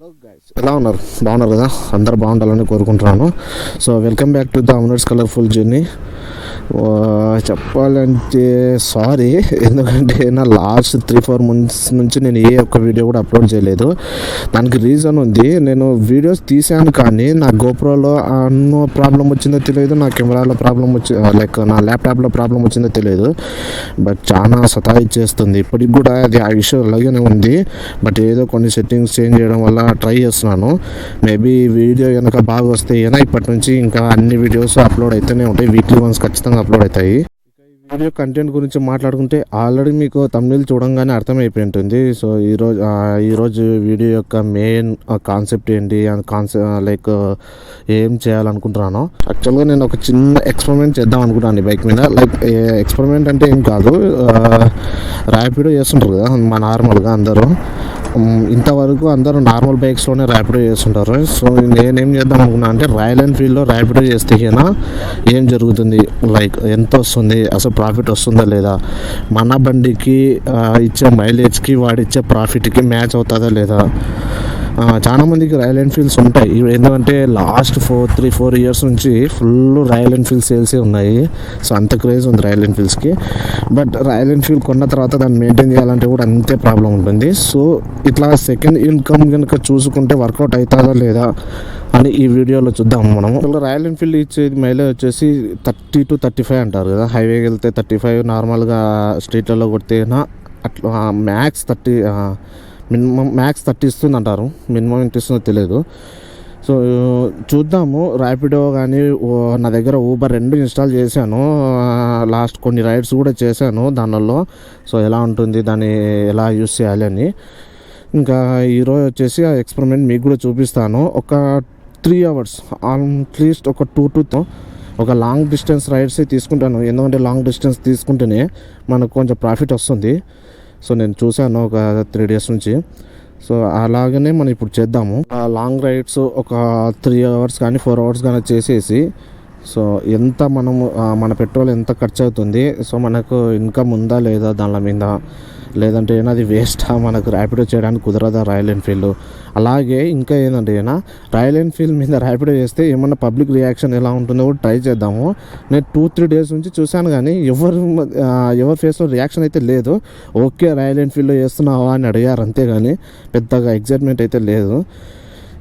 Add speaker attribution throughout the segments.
Speaker 1: Hello guys ఎలా ఉన్నారు? బాగున్నారు కదా? అందరు బాగుండాలని కోరుకుంటున్నాను. So welcome back to the అమనర్స్ colourful journey చెప్పాలంటే సారీ. ఎందుకంటే నా లాస్ట్ త్రీ ఫోర్ మంత్స్ నుంచి నేను ఏ ఒక్క వీడియో కూడా అప్లోడ్ చేయలేదు. దానికి రీజన్ ఉంది. నేను వీడియోస్ తీసాను కానీ నా గోప్రోలో అన్నో ప్రాబ్లం వచ్చిందో తెలియదు నా కెమెరాలో ప్రాబ్లం వచ్చి లైక్ నా ల్యాప్టాప్లో ప్రాబ్లం వచ్చిందో తెలియదు. బట్ చాలా సతాయిచ్చేస్తుంది. ఇప్పటికి కూడా అది ఆ ఇష్యూ అలాగే ఉంది. బట్ ఏదో కొన్ని సెట్టింగ్స్ చేంజ్ చేయడం వల్ల ట్రై చేస్తున్నాను. మేబీ వీడియో కనుక బాగా వస్తే అయినా ఇప్పటి నుంచి ఇంకా అన్ని వీడియోస్ అప్లోడ్ అయితేనే ఉంటాయి. వీక్లీ వన్స్ ఖచ్చితంగా అప్లోడ్ అవుతాయి. వీడియో కంటెంట్ గురించి మాట్లాడుకుంటే ఆల్రెడీ మీకు తమిళ చూడంగానే అర్థమైపోయి ఉంటుంది. సో ఈరోజు ఈరోజు వీడియో యొక్క మెయిన్ కాన్సెప్ట్ ఏంటి? అండ్ కాన్సెప్ట్ లైక్ ఏం చేయాలనుకుంటున్నాను. యాక్చువల్గా నేను ఒక చిన్న ఎక్స్పెరిమెంట్ చేద్దాం అనుకుంటాను ఈ బైక్ మీద. లైక్ ఎక్స్పెరిమెంట్ అంటే ఏం కాదు. ర్యాపిడో చేస్తుంటారు కదా మా నార్మల్గా అందరూ. ఇంతవరకు అందరూ నార్మల్ బైక్స్లోనే ర్యాపిడో చేస్తుంటారు. సో నేనేం చేద్దాం అనుకున్నా అంటే రాయల్ ఎన్ఫీల్డ్లో ర్యాపిడో చేస్తే అయినా ఏం జరుగుతుంది? లైక్ ఎంత వస్తుంది? అసలు ప్రాఫిట్ వస్తుందా లేదా? మన బండికి ఇచ్చే మైలేజ్కి వాడిచ్చే ప్రాఫిట్కి మ్యాచ్ అవుతుందా లేదా? చాలా మందికి రాయల్ ఎన్ఫీల్డ్స్ ఉంటాయి. ఎందుకంటే last four three four years నుంచి ఫుల్ రాయల్ ఎన్ఫీల్డ్ సేల్సే ఉన్నాయి. సో అంత క్రేజ్ ఉంది రాయల్ ఎన్ఫీల్డ్స్కి బట్ రాయల్ ఎన్ఫీల్డ్ కొన్న తర్వాత దాన్ని మెయింటైన్ చేయాలంటే కూడా అంతే ప్రాబ్లం ఉంటుంది. సో ఇట్లా సెకండ్ ఇన్కమ్ కనుక చూసుకుంటే వర్కౌట్ అవుతుందా లేదా అని ఈ వీడియోలో చూద్దాం మనం రాయల్ ఎన్ఫీల్డ్ ఇచ్చేది మైలేజ్ వచ్చేసి థర్టీ టు థర్టీ ఫైవ్ అంటారు కదా. హైవేకి వెళ్తే థర్టీ ఫైవ్ నార్మల్గా స్ట్రీట్లలో కొడితేనా అట్లా max thirty minimum max thirty ఇస్తుంది అంటారు. మినిమం ఎంత ఇస్తుందో తెలియదు. సో చూద్దాము. ర్యాపిడో కానీ ఓ- నా దగ్గర ఊబర్ రెండు ఇన్స్టాల్ చేశాను. లాస్ట్ కొన్ని రైడ్స్ కూడా చేశాను దానిలో. సో ఎలా ఉంటుంది దాన్ని ఎలా యూస్ చేయాలి అని. ఇంకా ఈరోజు వచ్చేసి ఆ ఎక్స్పెరిమెంట్ మీకు కూడా చూపిస్తాను. ఒక త్రీ అవర్స్ అట్లీస్ట్ ఒక టూ టు ఒక లాంగ్ డిస్టెన్స్ రైడ్సే తీసుకుంటాను. ఎందుకంటే లాంగ్ డిస్టెన్స్ తీసుకుంటేనే మనకు కొంచెం ప్రాఫిట్ వస్తుంది. సో నేను చూశాను ఒక త్రీ డేస్ నుంచి. సో అలాగనే మనం ఇప్పుడు చేద్దాము. ఆ లాంగ్ రైడ్స్ ఒక త్రీ అవర్స్ కానీ ఫోర్ అవర్స్ కానీ చేసేసి సో ఎంత మనము మన పెట్రోల్ ఎంత ఖర్చు అవుతుంది సో మనకు ఇన్కమ్ ఉందా లేదా దాని మీద లేదంటే ఏమైనా అది వేస్టా మనకు ర్యాపిడో చేయడానికి కుదరదా రాయల్ ఎన్ఫీల్డ్? అలాగే ఇంకా ఏంటంటే రాయల్ ఎన్ఫీల్డ్ మీద ర్యాపిడో చేస్తే ఏమన్నా పబ్లిక్ రియాక్షన్ ఎలా ఉంటుందో కూడా ట్రై చేద్దాము. నేను టూ త్రీ డేస్ నుంచి చూశాను కానీ ఎవరు ఎవరి ఫేస్లో రియాక్షన్ అయితే లేదు. ఓకే రాయల్ ఎన్ఫీల్డ్లో చేస్తున్నావా అని అడిగారు అంతేగాని పెద్దగా ఎగ్జైట్మెంట్ అయితే లేదు.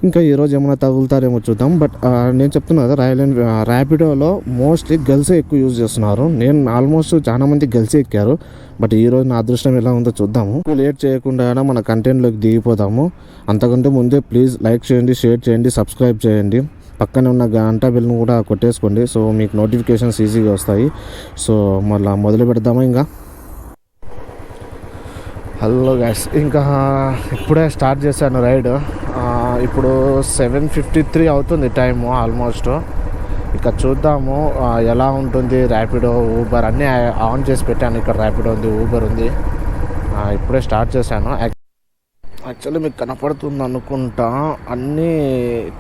Speaker 1: ఇంకా ఈరోజు ఏమైనా తగులుతారేమో చూద్దాం. బట్ నేను చెప్తున్నా కదా రాయల్ ఎన్ ర్యాపిడోలో మోస్ట్లీ గర్ల్సే ఎక్కువ యూజ్ చేస్తున్నారు. నేను ఆల్మోస్ట్ చాలా మంది గర్ల్సే ఎక్కారు. బట్ ఈ రోజు నా అదృష్టం ఎలా ఉందో చూద్దాము. లేట్ చేయకుండా మన కంటెంట్లోకి దిగిపోదాము. అంతకంటే ముందే ప్లీజ్ లైక్ చేయండి షేర్ చేయండి సబ్స్క్రైబ్ చేయండి. పక్కనే ఉన్న గంట బిల్ను కూడా కొట్టేసుకోండి. సో మీకు నోటిఫికేషన్స్ ఈజీగా వస్తాయి. సో మళ్ళీ మొదలు పెడదామా ఇంకా? హలో గ్యాస్ ఇంకా ఇప్పుడే స్టార్ట్ చేశాను రైడ్ ఇప్పుడు సెవెన్ ఫిఫ్టీ త్రీ అవుతుంది టైము ఆల్మోస్ట్ ఇక చూద్దాము ఎలా ఉంటుంది ర్యాపిడో ఊబర్ అన్నీ ఆన్ చేసి పెట్టాను. ఇక్కడ ర్యాపిడో ఉంది ఊబర్ ఉంది. ఇప్పుడే స్టార్ట్ చేశాను. యాక్చువల్లీ మీకు కనపడుతుంది అనుకుంటా అన్నీ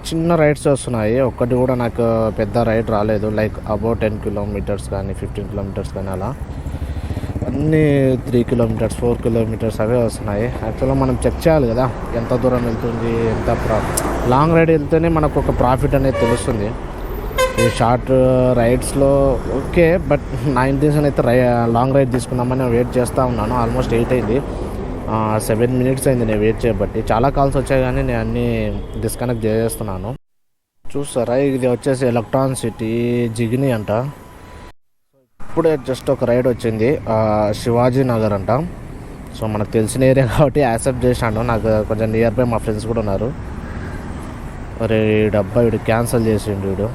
Speaker 1: చిన్న రైడ్స్ వస్తున్నాయి. ఒక్కటి కూడా నాకు పెద్ద రైడ్ రాలేదు. లైక్ అబౌట్ టెన్ కిలోమీటర్స్ కానీ ఫిఫ్టీన్ కిలోమీటర్స్ కానీ అలా. అన్నీ త్రీ కిలోమీటర్స్ ఫోర్ కిలోమీటర్స్ అవే వస్తున్నాయి. యాక్చువల్గా మనం చెక్ చేయాలి కదా ఎంత దూరం వెళ్తుంది ఎంత ప్రా లాంగ్ రైడ్ వెళ్తేనే మనకు ఒక ప్రాఫిట్ అనేది తెలుస్తుంది. ఈ షార్ట్ రైడ్స్లో ఓకే బట్ నైన్ డేస్ అయితే రై లాంగ్ రైడ్ తీసుకుందామని వెయిట్ చేస్తూ ఉన్నాను. ఆల్మోస్ట్ ఎయిట్ అయింది. సెవెన్ మినిట్స్ అయింది నేను వెయిట్ చేయబట్టి. చాలా కాల్స్ వచ్చాయి కానీ నేను అన్నీ డిస్కనెక్ట్ చేసేస్తున్నాను. చూస్తారా ఇది వచ్చేసి ఎలక్ట్రాన్ సిటీ జిగిని అంట. ఇప్పుడే జస్ట్ ఒక రైడ్ వచ్చింది. శివాజీ నగర్ అంట. సో మనకు తెలిసిన ఏరియా కాబట్టి యాక్సెప్ట్ చేశాను. నాకు కొంచెం నియర్ బై మా ఫ్రెండ్స్ కూడా ఉన్నారు. మరి డబ్బా వీడు క్యాన్సిల్ చేసిండు వీడు.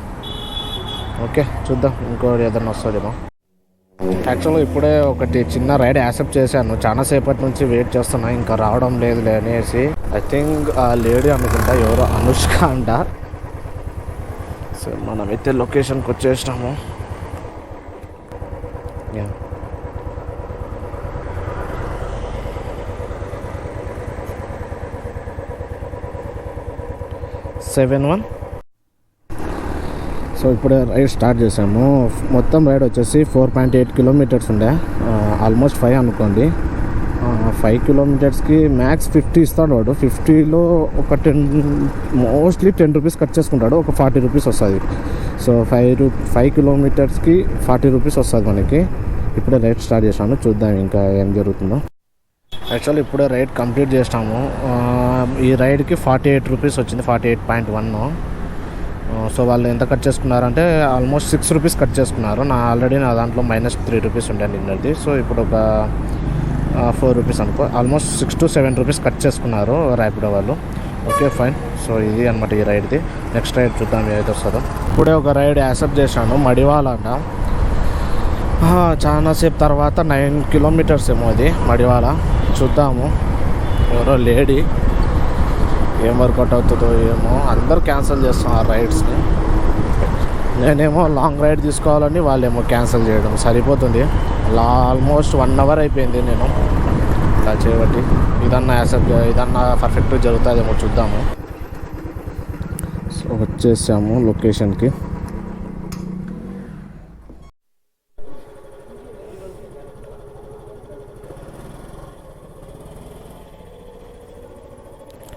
Speaker 1: ఓకే చూద్దాం. ఇంకోటి ఏదైనా వస్తుందేమో. యాక్చువల్గా ఇప్పుడే ఒకటి చిన్న రైడ్ యాక్సెప్ట్ చేశాను. చాలా సేపటి నుంచి వెయిట్ చేస్తున్నా. ఇంకా రావడం లేదు అనేసి. ఐ థింక్ ఆ లేడీ అనుకుంటా ఎవరో అనుష్క అంట. సో మనమైతే లొకేషన్కి వచ్చేసినాము. యా సెవెన్ వన్ సో ఇప్పుడు రైడ్ స్టార్ట్ చేసాము మొత్తం రైడ్ వచ్చేసి ఫోర్ పాయింట్ ఎయిట్ కిలోమీటర్స్ ఉండే. ఆల్మోస్ట్ ఫైవ్ అనుకోండి. ఫైవ్ కిలోమీటర్స్కి మ్యాక్స్ ఫిఫ్టీ ఇస్తాడు వాడు. ఫిఫ్టీలో ఒక ten mostly ten rupees cut చేసుకుంటాడు. ఒక ఫార్టీ రూపీస్ వస్తుంది. సో ఫైవ్ రూ ఫైవ్ కిలోమీటర్స్కి ఫార్టీ రూపీస్ వస్తుంది మనకి. ఇప్పుడే రైడ్ స్టార్ట్ చేశాను చూద్దాం ఇంకా ఏం జరుగుతుందో. యాక్చువల్లీ ఇప్పుడే రైడ్ కంప్లీట్ చేసాము ఈ రైడ్కి ఫార్టీ ఎయిట్ రూపీస్ వచ్చింది forty eight point one so వాళ్ళు ఎంత కట్ చేసుకున్నారంటే ఆల్మోస్ట్ సిక్స్ రూపీస్ కట్ చేసుకున్నారు. నా ఆల్రెడీ నా దాంట్లో మైనస్ త్రీ రూపీస్ ఉండే నిన్నది సో ఇప్పుడు ఒక ఫోర్ రూపీస్ అనుకో almost six to seven rupees cut చేసుకున్నారు ర్యాపిడో వాళ్ళు. Okay fine. సో ఇది అనమాట ఈ రైడ్ది. నెక్స్ట్ రైడ్ చూద్దాం ఏదైతే వస్తుందో ఇప్పుడే ఒక రైడ్ యాక్సెప్ట్ చేశాను మడివాల అంట చాలాసేపు తర్వాత నైన్ కిలోమీటర్స్ ఏమో అది మడివాల. చూద్దాము. ఎవరో లేడీ. ఏం వర్కౌట్ అవుతుందో ఏమో. అందరూ క్యాన్సిల్ చేస్తున్నారు రైడ్స్ని. నేనేమో లాంగ్ రైడ్ తీసుకోవాలని వాళ్ళేమో క్యాన్సిల్ చేయడం సరిపోతుంది. అలా ఆల్మోస్ట్ వన్ అవర్ అయిపోయింది నేను. ఇలా చేయబట్టి. ఇదన్నా యాక్సెప్ట్ ఇదన్నా పర్ఫెక్ట్ జరుగుతుందేమో చూద్దాము సో వచ్చేసాము లొకేషన్కి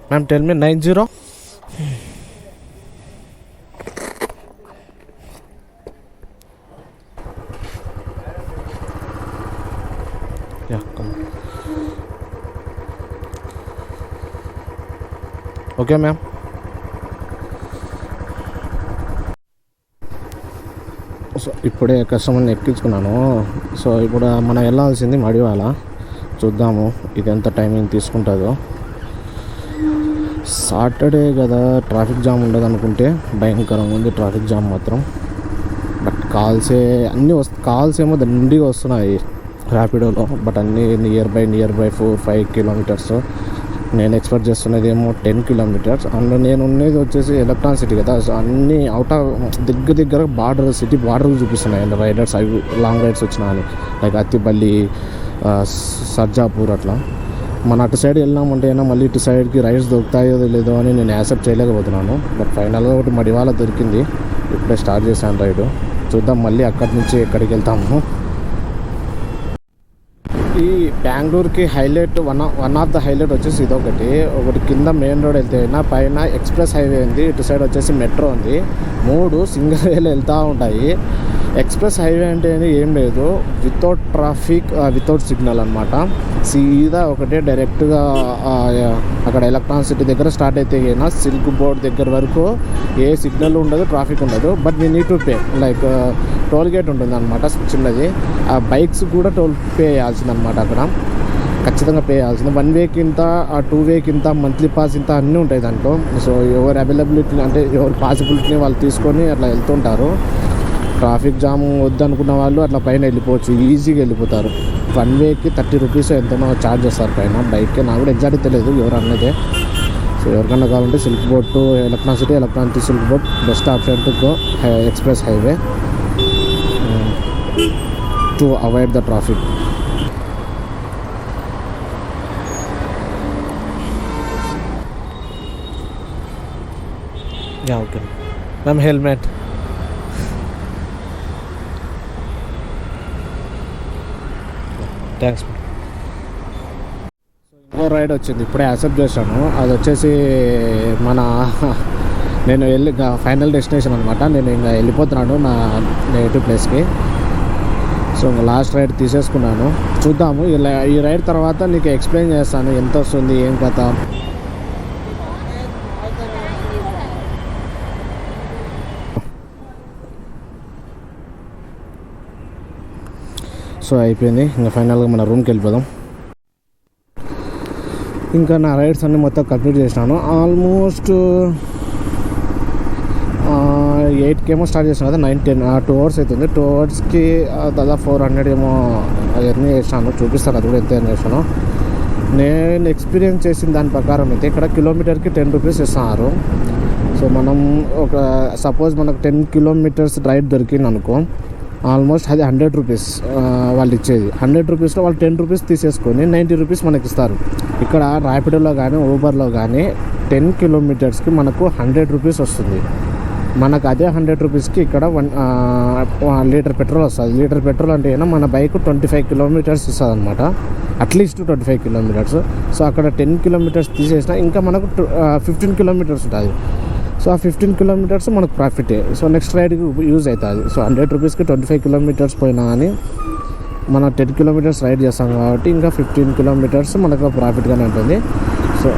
Speaker 1: ma'am tell me nine zero Yeah, come. on. Okay ma'am so ఇప్పుడే కస్టమర్ని ఎక్కించుకున్నాను. సో ఇప్పుడు మనం వెళ్ళాల్సింది మడివాల. చూద్దాము ఇది ఎంత టైమింగ్ తీసుకుంటుందో. సాటర్డే కదా ట్రాఫిక్ జామ్ ఉండదు అనుకుంటే భయంకరంగా ఉంది ట్రాఫిక్ జామ్ మాత్రం. బట్ కాల్సే అన్నీ వస్తు కాల్స్ ఏమో దండిగా వస్తున్నాయి. ర్యాపిడోలో బట్ అన్నీ near by near by four five kilometres నేను ఎక్స్పెక్ట్ చేస్తున్నది ఏమో టెన్ కిలోమీటర్స్ అండ్ నేను ఉన్నది వచ్చేసి ఎలక్ట్రాన్ సిటీ కదా. అన్నీ అవుట్ ఆఫ్ దగ్గర దగ్గర బార్డర్ సిటీ బార్డర్ చూపిస్తున్నాయి. అండ్ రైడర్స్ అవి లాంగ్ రైడ్స్ వచ్చినా అని. లైక్ అత్తిపల్లి సర్జాపూర్ అట్లా. మన అటు సైడ్ వెళ్ళినామంటే అయినా మళ్ళీ ఇటు సైడ్కి రైడ్స్ దొరుకుతాయో లేదో అని నేను యాక్సెప్ట్ చేయలేకపోతున్నాను. బట్ ఫైనల్గా ఒకటి మడివాల దొరికింది. ఇప్పుడే స్టార్ట్ చేశాను రైడు. చూద్దాం మళ్ళీ అక్కడి నుంచి ఎక్కడికి వెళ్తాము. ఈ బెంగళూరుకి highlight one one of the highlight వచ్చేసి ఇదొకటి. ఒకటి కింద మెయిన్ రోడ్ వెళ్తే అయినా పైన ఎక్స్ప్రెస్ హైవే ఉంది ఇటు సైడ్ వచ్చేసి మెట్రో ఉంది. మూడు సింగిల్ వేలు వెళ్తూ ఉంటాయి. ఎక్స్ప్రెస్ హైవే అంటే ఏం లేదు. వితౌట్ ట్రాఫిక్ వితౌట్ సిగ్నల్ అనమాట సీదా ఒకటే డైరెక్ట్గా అక్కడ ఎలక్ట్రాన్ సిటీ దగ్గర స్టార్ట్ అయితే అయినా సిల్క్ బోర్డ్ దగ్గర వరకు ఏ సిగ్నల్ ఉండదు ట్రాఫిక్ ఉండదు. But we need to pay. Like toll gate ఉంటుంది అనమాట చిన్నది. ఆ బైక్స్ కూడా టోల్ పే చేయాల్సింది అనమాట అక్కడ. ఖచ్చితంగా పే చేయాల్సింది. వన్ వేకి ఇంత ఆ టూ వేకి ఇంత మంత్లీ పాస్ ఇంత అన్నీ ఉంటాయి దాంట్లో. సో ఎవరు అవైలబిలిటీ అంటే ఎవరు పాసిబిలిటీని వాళ్ళు తీసుకొని అట్లా వెళ్తుంటారు. ట్రాఫిక్ జామ్ వద్దనుకున్న వాళ్ళు అట్లా పైన వెళ్ళిపోవచ్చు ఈజీగా వెళ్ళిపోతారు. వన్ వేకి థర్టీ రూపీస్ ఎంతనో ఛార్జ్ చేస్తారు పైన. బైక్కి నాకు కూడా ఎగ్జాక్ట్ తెలియదు ఎవరు అన్నదే. సో ఎవరికన్నా కావాలంటే Silk Board to Electronic City Electronic to Silk Board best option to go express highway to avoid the traffic yeah okay ma'am helmet thanks ఇంకో రైడ్ వచ్చింది. ఇప్పుడే యాక్సెప్ట్ చేశాను. అది వచ్చేసి మన నేను వెళ్ళి ఫైనల్ డెస్టినేషన్ అనమాట నేను ఇంకా వెళ్ళిపోతున్నాను నా నేటివ్ ప్లేస్కి సో ఇంకా లాస్ట్ రైడ్ తీసేసుకున్నాను. చూద్దాము. ఇలా ఈ రైడ్ తర్వాత నీకు ఎక్స్ప్లెయిన్ చేస్తాను. ఎంత వస్తుంది ఏం కథ? సో అయిపోయింది. ఇంకా ఫైనల్గా మన రూమ్కి వెళ్ళిపోదాం. ఇంకా నా రైడ్స్ అన్నీ మొత్తం కంప్లీట్ చేసినాను. ఆల్మోస్ట్ ఎయిట్కి ఏమో స్టార్ట్ చేసిన కదా నైన్ టెన్ టూ అవర్స్ అవుతుంది టూ అవర్స్కి దాదాపు ఫోర్ హండ్రెడ్ ఏమో ఎర్నీ చేసినాను. చూపిస్తాను అది కూడా ఎంత ఎర్న్ చేశాను నేను ఎక్స్పీరియన్స్ చేసిన దాని ప్రకారం అయితే ఇక్కడ కిలోమీటర్కి టెన్ రూపీస్ ఇస్తున్నారు. సో మనం ఒక సపోజ్ మనకు టెన్ కిలోమీటర్స్ రైడ్ దొరికింది అనుకో ఆల్మోస్ట్ అది హండ్రెడ్ రూపీస్ వాళ్ళు ఇచ్చేది హండ్రెడ్ రూపీస్లో వాళ్ళు టెన్ రూపీస్ తీసేసుకొని నైంటీ రూపీస్ మనకి ఇస్తారు. ఇక్కడ ర్యాపిడోలో కానీ ఊబర్లో కానీ టెన్ కిలోమీటర్స్కి మనకు హండ్రెడ్ రూపీస్ వస్తుంది. మనకు అదే హండ్రెడ్ రూపీస్కి ఇక్కడ వన్ లీటర్ పెట్రోల్ వస్తుంది. లీటర్ పెట్రోల్ అంటే ఏమో మన బైక్ ట్వంటీ ఫైవ్ కిలోమీటర్స్ ఇస్తుంది అనమాట at least twenty five kilometres. So అక్కడ టెన్ కిలోమీటర్స్ తీసేసిన ఇంకా మనకు ఫిఫ్టీన్ కిలోమీటర్స్ ఉంటుంది. సో ఆ ఫిఫ్టీన్ కిలోమీటర్స్ మనకు ప్రాఫిటే సో నెక్స్ట్ రైడ్కి యూజ్ అవుతుంది సో హండ్రెడ్ రూపీస్కి ట్వంటీ ఫైవ్ కిలోమీటర్స్ పోయినా కానీ మనం టెన్ కిలోమీటర్స్ రైడ్ చేస్తాం కాబట్టి ఇంకా ఫిఫ్టీన్ కిలోమీటర్స్ మనకు ప్రాఫిట్గానే ఉంటుంది. సో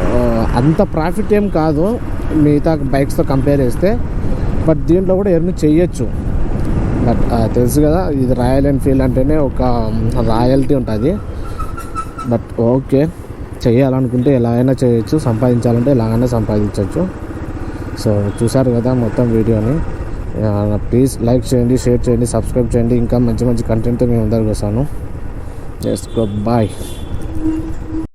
Speaker 1: అంత ప్రాఫిట్ ఏం కాదు. మిగతా బైక్స్తో కంపేర్ చేస్తే. బట్ దీంట్లో కూడా ఎర్న్ చేయొచ్చు. బట్ తెలుసు కదా ఇది రాయల్ ఎన్ఫీల్డ్ అంటేనే ఒక రాయల్టీ ఉంటుంది. బట్ ఓకే చేయాలనుకుంటే ఎలా అయినా చేయొచ్చు. సంపాదించాలంటే ఎలాగైనా సంపాదించవచ్చు సో చూసారు కదా మొత్తం వీడియోని. ప్లీజ్ లైక్ చేయండి షేర్ చేయండి సబ్స్క్రైబ్ చేయండి. ఇంకా మంచి మంచి కంటెంట్తో మేము అందరికి వస్తాను. Just bye